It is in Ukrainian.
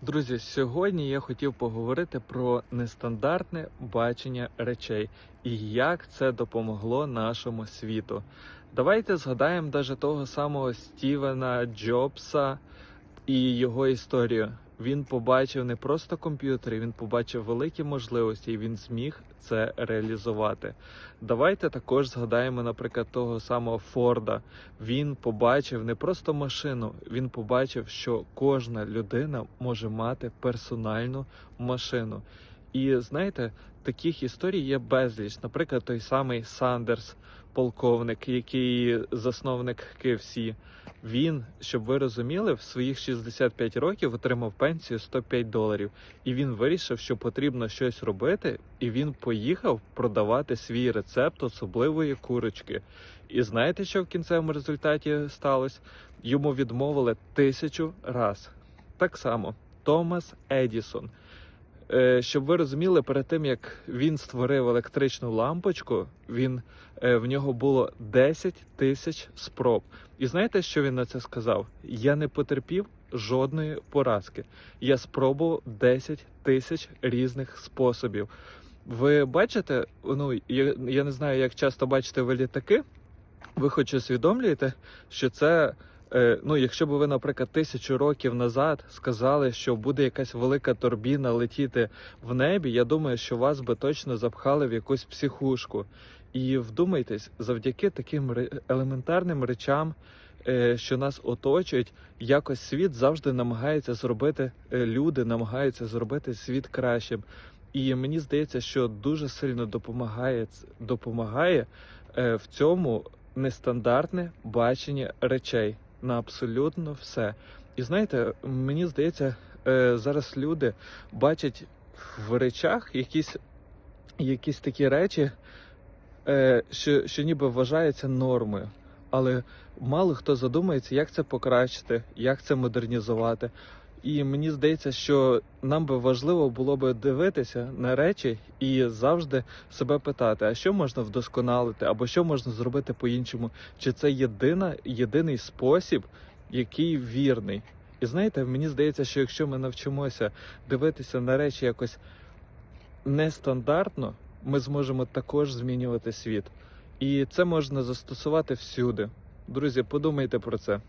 Друзі, сьогодні я хотів поговорити про нестандартне бачення речей і як це допомогло нашому світу. Давайте згадаємо даже того самого Стівена Джобса і його історію. Він побачив не просто комп'ютери, він побачив великі можливості, і він зміг це реалізувати. Давайте також згадаємо, наприклад, того самого Форда. Він побачив не просто машину, він побачив, що кожна людина може мати персональну машину. І знаєте, таких історій є безліч. Наприклад, той самий Сандерс, полковник, який засновник KFC. Він, щоб ви розуміли, в своїх 65 років отримав пенсію 105 доларів, і він вирішив, що потрібно щось робити, і він поїхав продавати свій рецепт особливої курочки. І знаєте, що в кінцевому результаті сталося? Йому відмовили тисячу раз. Так само Томас Едісон. Е, Щоб ви розуміли, перед тим як він створив електричну лампочку, він е, в нього було 10 тисяч спроб. І знаєте, що він на це сказав? Я не потерпів жодної поразки. Я спробував 10 тисяч різних способів. Ви бачите, ну я, я не знаю, як часто бачите ви літаки. Ви хоч усвідомлюєте, що це. Е, Ну, якщо б ви, наприклад, тисячу років назад сказали, що буде якась велика торбіна летіти в небі, я думаю, що вас би точно запхали в якусь психушку. І вдумайтесь, завдяки таким елементарним речам, е, що нас оточують, якось світ завжди намагається зробити, е, люди намагаються зробити світ кращим. І мені здається, що дуже сильно допомагає, допомагає в цьому нестандартне бачення речей на абсолютно все. І знаєте, мені здається, е, зараз люди бачать в речах якісь, якісь такі речі, е, що, що ніби вважаються нормою. Але мало хто задумається, як це покращити, як це модернізувати. І мені здається, що нам би важливо було би дивитися на речі і завжди себе питати, а що можна вдосконалити, або що можна зробити по-іншому, чи це єдина, єдиний спосіб, який вірний. І знаєте, мені здається, що якщо ми навчимося дивитися на речі якось нестандартно, ми зможемо також змінювати світ. І це можна застосувати всюди. Друзі, подумайте про це.